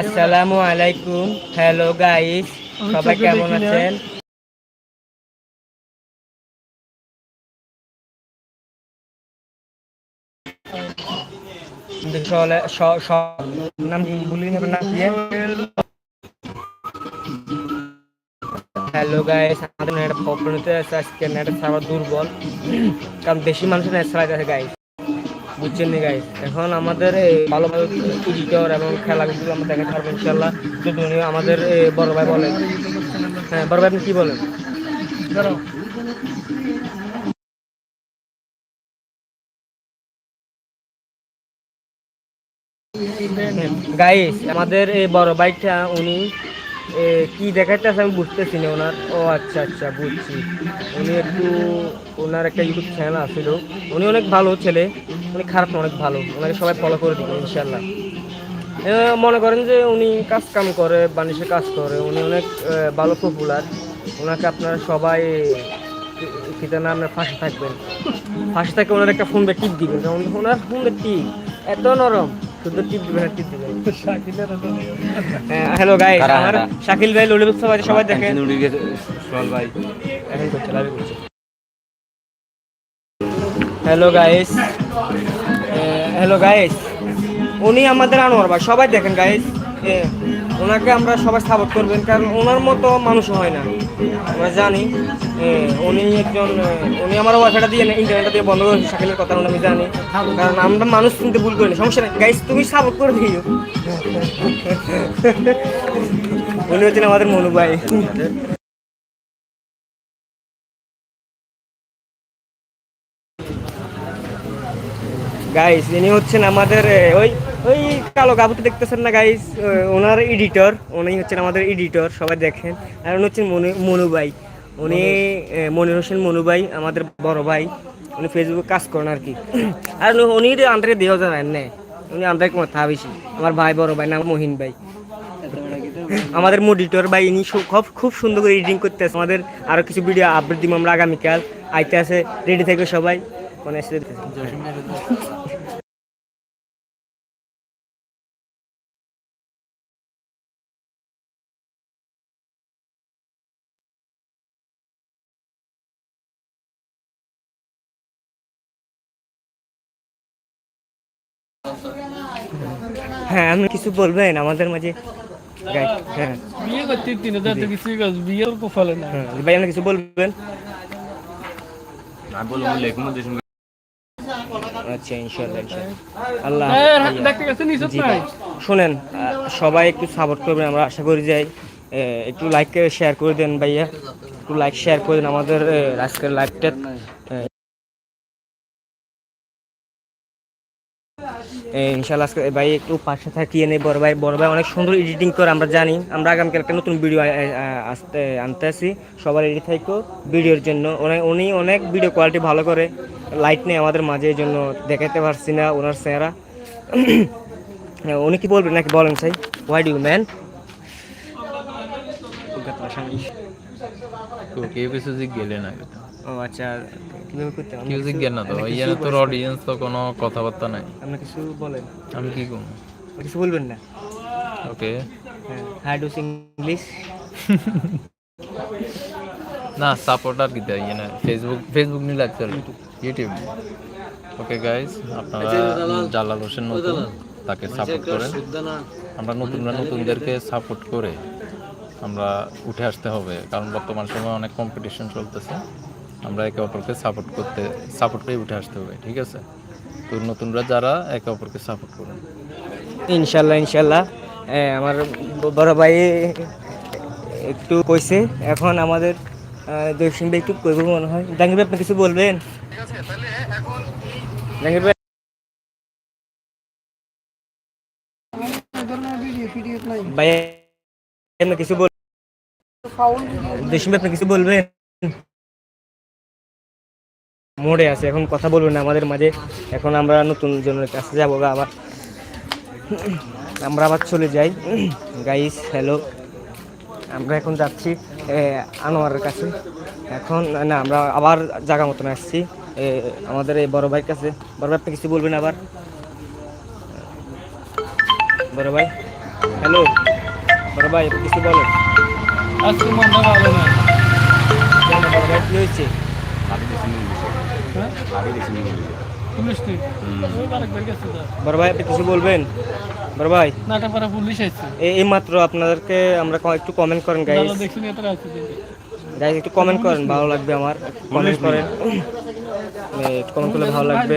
আসসালামু আলাইকুম। Hello guys সবাই কেমন আছেন? হ্যালো গাইস আমাদের নেট প্রবলেম হতে আজকে নেটের সার্ভার দুর্বল। কারণ বেশি মানুষের নেট চালাইতে আছে গাইস বুঝছেন নি গাইস এখন আমাদের এই ভালো ভালো এডিটর এবং খেলাগুলো আমরা দেখাতে পারব ইনশাল্লাহ যদি উনি আমাদের বড় ভাই বলেন। হ্যাঁ বড় ভাই আপনি কি বলেন? গাইস আমাদের এই বড় ভাইটা উনি কি দেখাইতেছে আমি বুঝতেছি না ওনার। ও আচ্ছা আচ্ছা বুঝছি। উনি একটু ওনার একটা ইউটিউব চ্যানেল আছিল। উনি অনেক ভালো ছেলে, উনি খারাপ অনেক ভালো। ওনাকে সবাই ফলো করে দিবে ইনশাল্লাহ মনে করেন যে উনি কাজ কাম করে, বাণিজ্যে কাজ করে, উনি অনেক ভালো পপুলার ওনাকে আপনারা সবাই কিতা না আপনার ফাঁসে থাকবেন। ফাঁসে থাকে ওনার একটা ফোন টিপ দিবেন। ওনার ফোন টিপ, এত নরম। শুধু টিপ দিবেন টিপ দিবেন হ্যালো আমার শাকিল ভাই সবাই সবাই দেখেন। টেনশন উড়ে গেছে সোহাল ভাই। এখন করছে লাইভে করছে। হ্যালো গাইস হ্যালো গাইস উনি আমাদের আনোয়ার ভাই সবাই দেখেন গাইস ওনাকে আমরা সবাই সাপোর্ট করবেন, কারণ ওনার মতো মানুষ হয় না। আমরা জানি উনি একজন উনি আমার ওয়াইফাইটা দিয়ে ইন্টারনেটটা দিয়ে বন্ধ করেছে শাকিলের কথা আমি জানি। কারণ আমরা মানুষ শুনতে ভুল করিনি সমস্যা নেই। গাইস তুমি সাপোর্ট করে দিও। উনি হচ্ছেন আমাদের মনু ভাই। গাইস ইনি হচ্ছেন আমাদের ওই কালো গাবুতে দেখতেছেন না গাইস ওনার এডিটর উনি হচ্ছেন আমাদের এডিটর সবাই দেখেন। আর উনি হচ্ছেন মনু ভাই। উনি মনির হোসেন মনু ভাই আমাদের বড় ভাই। উনি ফেসবুকে কাজ করেন আর কি। আর উনি- আন্দারে দেহ জানেন না। উনি আন্দারে কথা বেশি। আমার ভাই বড় ভাই নাম মহিন ভাই। আমাদের মডিটর ভাই ইনি খুব খুব সুন্দর করে এডিটিং করতে আছে আমাদের আরও কিছু ভিডিও আপলোড দিব আমরা আগামীকাল। আইতে আছে রেডি থেকে সবাই। মানে হ্যাঁ আপনি কিছু বলবেন? আমাদের মাঝে হ্যাঁ। বিয়ে করতে তিন হাজার তো কিছুই কাজ বিয়ের কপালে না। হ্যাঁ ভাই আপনি কিছু বলবেন? আমি বলব লেখমু আচ্ছা ইনশাল্লাহ ইনশাল্লাহ আল্লাহ হ্যাঁ, হাফেজ। দেখতে গেছেন নিচত জি শোনেন সবাই একটু সাপোর্ট করবেন আমরা আশা করি যাই একটু লাইক শেয়ার করে দেন ভাইয়া। একটু লাইক শেয়ার করে দেন আমাদের আজকের লাইভটা ইনশাল্লাহ আজকে ভাই একটু পাশে থাকিয়ে নেই বড় ভাই বড় ভাই অনেক সুন্দর এডিটিং করে আমরা জানি। আমরা আগামীকাল একটা নতুন ভিডিও আসতে আনতে আসি সবার এডিট থাকো ভিডিওর জন্য। উনি- উনি অনেক ভিডিও কোয়ালিটি ভালো করে। লাইট নেই আমাদের মাঝে এই জন্য দেখাতে পারছি না ওনার চেহারা। উনি কি বলবেন নাকি? বলেন সাই হোয়াই ডু ম্যান কেউ কিছু না ও আচ্ছা। কীভাবে করতে কেউ জিজ্ঞেস না তো এই তোর অডিয়েন্স তো কোনো কথাবার্তা নাই। আপনি কিছু বলেন। আমি কি করব কিছু বলবেন না। ওকে। হ্যাঁ ডু ইংলিশ না সাপোর্ট আর কি দেয় ইয়ে না ফেসবুক ফেসবুক নিয়ে লাগছে ইউটিউব ওকে গাইজ আপনারা জালাল হোসেন নতুন তাকে সাপোর্ট করেন। আমরা নতুনরা নতুনদেরকে সাপোর্ট করে আমরা উঠে আসতে হবে কারণ বর্তমান সময়ে অনেক কম্পিটিশন চলতেছে। আমরা একে অপরকে সাপোর্ট করতে সাপোর্ট করে উঠে আসতে হবে, ঠিক আছে? তো নতুনরা যারা, একে অপরকে সাপোর্ট করুন। ইনশাল্লাহ ইনশাল্লাহ। আমার বড় ভাই একটু কইছে, এখন আমাদের দক্ষিণ ভাই একটু কইব মনে হয়। জাহাঙ্গীর ভাই, আপনি কিছু বলবেন? ভাই। কিছু বল দক্ষিণ ভাই, আপনি কিছু বলবেন? মোড়ে আছে। এখন কথা বলবেন না আমাদের মাঝে। এখন আমরা নতুন জনের কাছে যাব গা আবার আমরা আবার চলে যাই। গাইস হ্যালো আমরা এখন যাচ্ছি আনোয়ারের কাছে। এখন না আমরা আবার জায়গা মতন আসছি। এ, আমাদের এই বড় ভাইয়ের কাছে। বড় ভাই আপনি কিছু বলবেন আবার? বড় ভাই হ্যালো বড় ভাই কিছু বলো আজকে মনটা ভালো না। বড় ভাই কি হয়েছে? বড় ভাই আপনি কিছু বলবেন? বড় ভাই। নাটা পাড়া পুলিশ এই মাত্র আপনাদেরকে আমরা একটু কমেন্ট করেন গাইস আছে গাইস একটু কমেন্ট করেন ভালো লাগবে আমার। কমেন্ট করেন। কমেন্ট করলে ভালো লাগবে।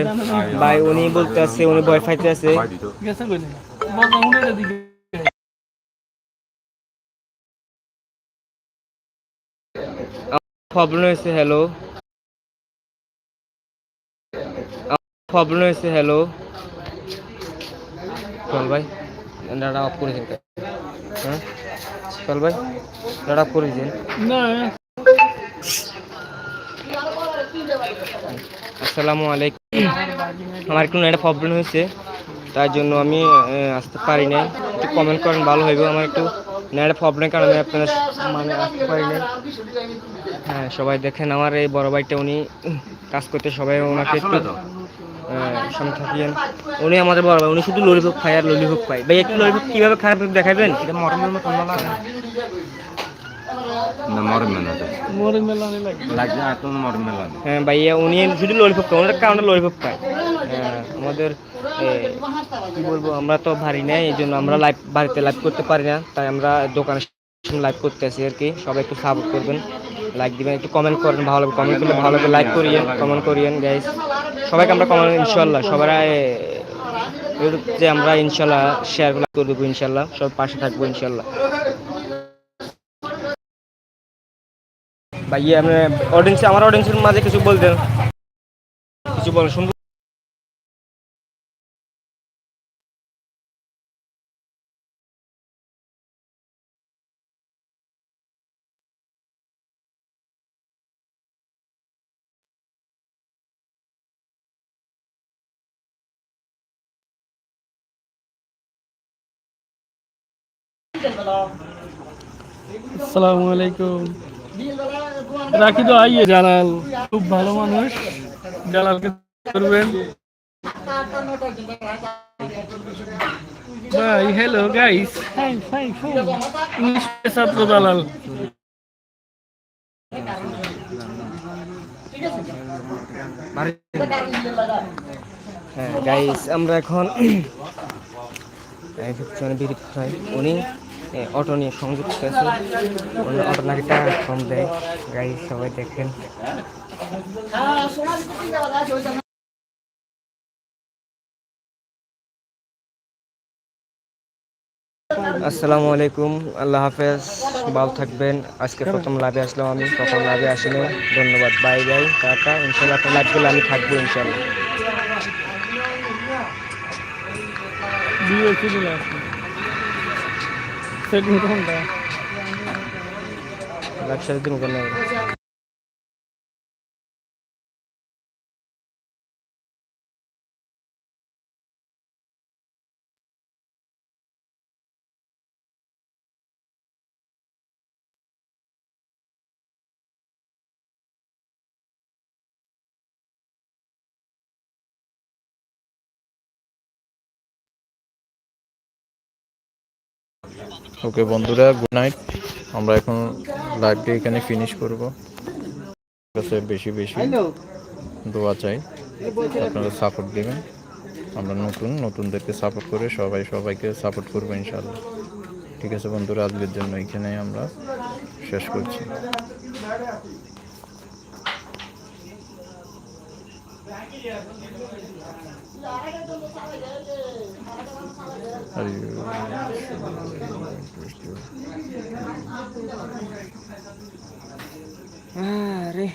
ভাই উনি বলতে আছে উনি ওয়াইফাইতে আছে। ভয় উড়ে দিকে প্রবলেম হয়েছে হ্যালো প্রবলেম হয়েছে হ্যালো চল ভাই ডাটা অফ করেছেন কে? হ্যাঁ? চল ভাই ডাটা অফ করেছেন না। আসসালামু আলাইকুম। আমার একটু একটা প্রবলেম হয়েছে তার জন্য আমি আসতে পারি নাই। একটু কমেন্ট করেন ভালো হইব। আমার একটু নেটের প্রবলেম কারণে আপনার মানে আসতে পারি নাই। হ্যাঁ সবাই দেখেন আমার এই বড় ভাইটা উনি কাজ করতে সবাই ওনাকে একটু সামনে থাকিয়েন উনি আমাদের বড় ভাই উনি শুধু ললিপপ খায় আর ললিপপ খায়। ভাই একটু ললিপপ কীভাবে খারাপ দেখাবেন? এটা মতন না লাগে না মরম মেলা মোরে মেলানি লাগে লাগছে এত মরম মেলা হ্যাঁ ভাইয়া উনি শুধু ললিপপ খায় ওনার কারণে ললিপপ খায়। আমাদের কি বলব আমরা তো ভারী নেই এই জন্য আমরা লাইভ বাড়িতে লাইভ করতে পারি না। তাই আমরা দোকানে লাইভ করতে আসি আর কি। সবাই একটু সাপোর্ট করবেন। লাইক দিবেন, একটু কমেন্ট করেন, ভালো লাগবে কমেন্ট করলে ভালো লাগবে লাইক করিয়েন কমেন্ট করিয়েন গাইস সবাইকে আমরা কমেন্ট ইনশাল্লাহ সবাই যে আমরা ইনশাল্লাহ শেয়ার করে দেবো ইনশাল্লাহ সব পাশে থাকব ইনশাল্লাহ ভাই আপনি অডিয়েন্স আমার অডিয়েন্সের মাঝে কিছু বলতেন। কিছু বলেন শুনব? আসসালামু আলাইকুম রাখি তো আইয়ে। জালাল, খুব ভালো মানুষ। জালালকে করবেন ভাই হ্যালো গাইস ছাত্র হ্যাঁ গাইস আমরা এখন উনি অটো নিয়ে সংযুক্ত আছে অটো নাকি টাকা কম দেয়। গাইস সবাই দেখেন। আসসালামু আলাইকুম। আল্লাহ হাফেজ। ভালো থাকবেন। আজকে প্রথম লাভে আসলাম আমি। প্রথম লাভে আসলে ধন্যবাদ। Bye bye. টাটা। ইনশাল্লাহ আপনার লাইভ করলে আমি থাকব ইনশাল্লাহ। বিয়ে ছিল আসলে সেটিং কোনটা ব্যবসার ওকে বন্ধুরা গুড নাইট আমরা এখন লাইভটি এখানে ফিনিশ করব। কাছে বেশি বেশি দোয়া চাই। আপনারা সাপোর্ট দেবেন। আমরা নতুন নতুনদেরকে সাপোর্ট করে সবাই সবাইকে সাপোর্ট করব ইনশাল্লাহ ঠিক আছে বন্ধুরা আজকের জন্য এখানে আমরা শেষ করছি। అయ్యో అరే